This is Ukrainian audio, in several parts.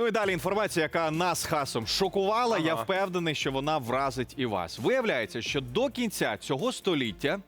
Ну і далі інформація, яка нас хасом шокувала. Я впевнений, що вона вразить і вас. Виявляється, що до кінця цього століття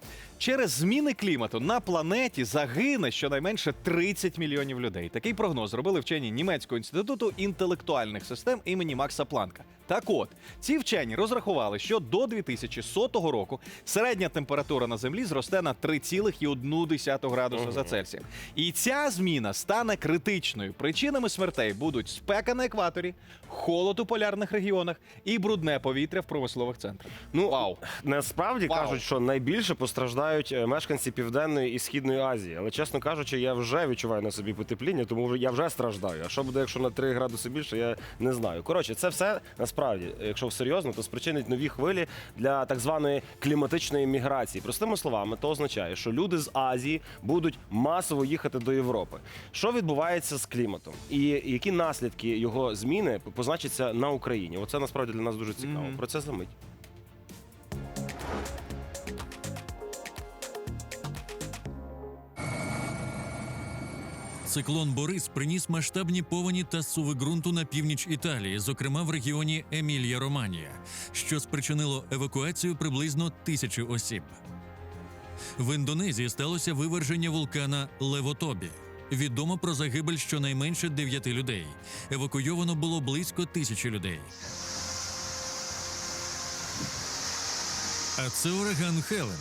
через зміни клімату на планеті загине щонайменше 30 мільйонів людей. Такий прогноз зробили вчені німецького інституту інтелектуальних систем імені Макса Планка. Так от, ці вчені розрахували, що до 2100 року середня температура на землі зросте на 3,1 градуса за Цельсієм. І ця зміна стане критичною. Причинами смертей будуть спека на екваторі, холод у полярних регіонах і брудне повітря в промислових центрах. Ну, Вау. Насправді Вау. кажуть, що найбільше постраждають е, мешканці Південної і Східної Азії. Але чесно кажучи, я вже відчуваю на собі потепління, тому я вже страждаю. А що буде, якщо на 3 градуси більше, я не знаю. Коротше, це все насправді, якщо серйозно, то спричинить нові хвилі для так званої кліматичної міграції. Простими словами, то означає, що люди з Азії будуть масово їхати до Європи. Що відбувається з кліматом, і які наслідки його зміни позначаться на Україні? Оце насправді для нас дуже цікаво. Мгм. Про це за Циклон Борис приніс масштабні повені та суви ґрунту на північ Італії, зокрема в регіоні Емілія-Романія, що спричинило евакуацію приблизно тисячі осіб. В Індонезії сталося виверження вулкана Левотобі. Відомо про загибель щонайменше дев'яти людей. Евакуйовано було близько тисячі людей. А це ураган Хелен,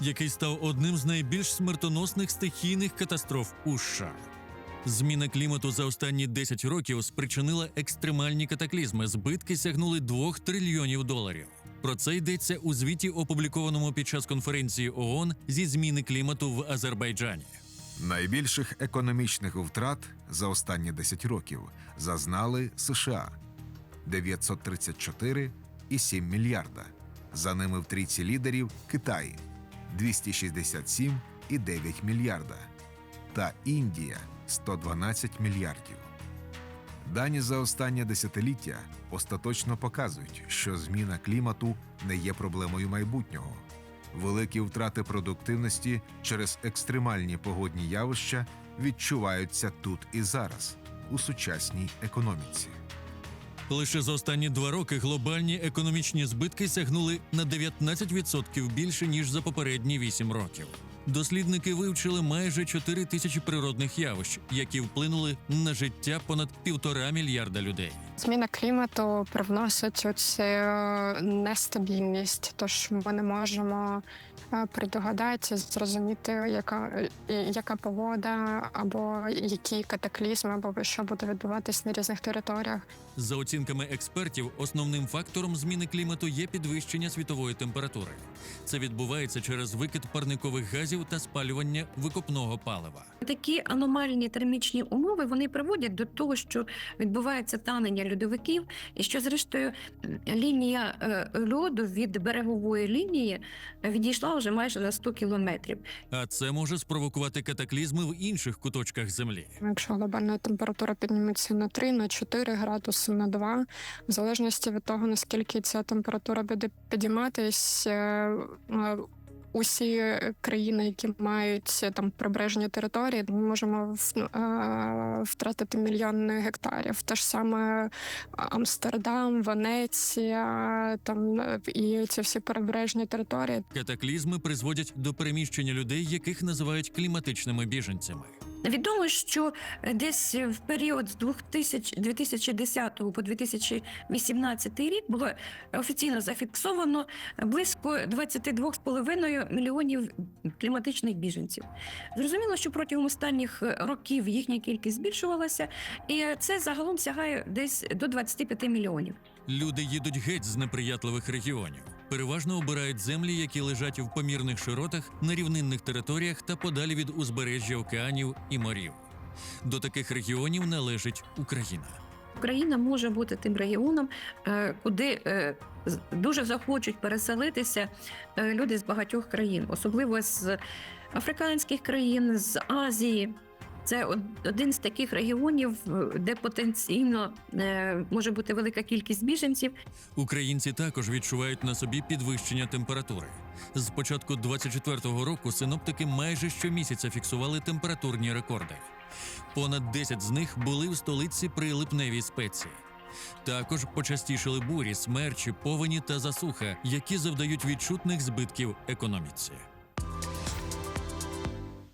який став одним з найбільш смертоносних стихійних катастроф у США. Зміна клімату за останні 10 років спричинила екстремальні катаклізми. Збитки сягнули 2 трильйонів доларів. Про це йдеться у звіті, опублікованому під час конференції ООН зі зміни клімату в Азербайджані. Найбільших економічних втрат за останні 10 років зазнали США 934,7 мільярда. За ними в трійці лідерів Китай 267,9 мільярда та Індія 112 мільярдів. Дані за останнє десятиліття остаточно показують, що зміна клімату не є проблемою майбутнього. Великі втрати продуктивності через екстремальні погодні явища відчуваються тут і зараз, у сучасній економіці. Лише за останні два роки глобальні економічні збитки сягнули на 19% більше ніж за попередні 8 років. Дослідники вивчили майже 4 тисячі природних явищ, які вплинули на життя понад півтора мільярда людей. Зміна клімату привносить оцю нестабільність, тож ми не можемо е, предугадати, зрозуміти, яка, яка погода, або які катаклізми, або що буде відбуватись на різних територіях. За оцінками експертів, основним фактором зміни клімату є підвищення світової температури. Це відбувається через викид парникових газів та спалювання викопного палива. Такі аномальні термічні умови вони приводять до того, що відбувається танення льодовиків, і що, зрештою, лінія е, льоду від берегової лінії відійшла вже майже на 100 кілометрів. А це може спровокувати катаклізми в інших куточках землі. Якщо глобальна температура підніметься на 3, на 4 градуси, на 2, в залежності від того, наскільки ця температура буде підійматись, е, усі країни, які мають е, там прибережні території, ми можемо е, втратити мільйони гектарів. Те ж саме Амстердам, Венеція, там е, і ці всі прибережні території. Катаклізми призводять до переміщення людей, яких називають кліматичними біженцями. Відомо, що десь в період з 2000, 2010 по 2018 рік було офіційно зафіксовано близько 22,5 мільйонів кліматичних біженців. Зрозуміло, що протягом останніх років їхня кількість збільшувалася, і це загалом сягає десь до 25 мільйонів. Люди їдуть геть з неприятливих регіонів. Переважно обирають землі, які лежать в помірних широтах на рівнинних територіях та подалі від узбережжя океанів і морів. До таких регіонів належить Україна. Україна може бути тим регіоном, е, куди е, дуже захочуть переселитися е, люди з багатьох країн, особливо з африканських країн, з Азії. Це один з таких регіонів, е, де потенційно е, може бути велика кількість біженців. Українці також відчувають на собі підвищення температури. З початку 24-го року синоптики майже щомісяця фіксували температурні рекорди. Понад 10 з них були в столиці при липневій спеці. Також почастішили бурі, смерчі, повені та засуха, які завдають відчутних збитків економіці.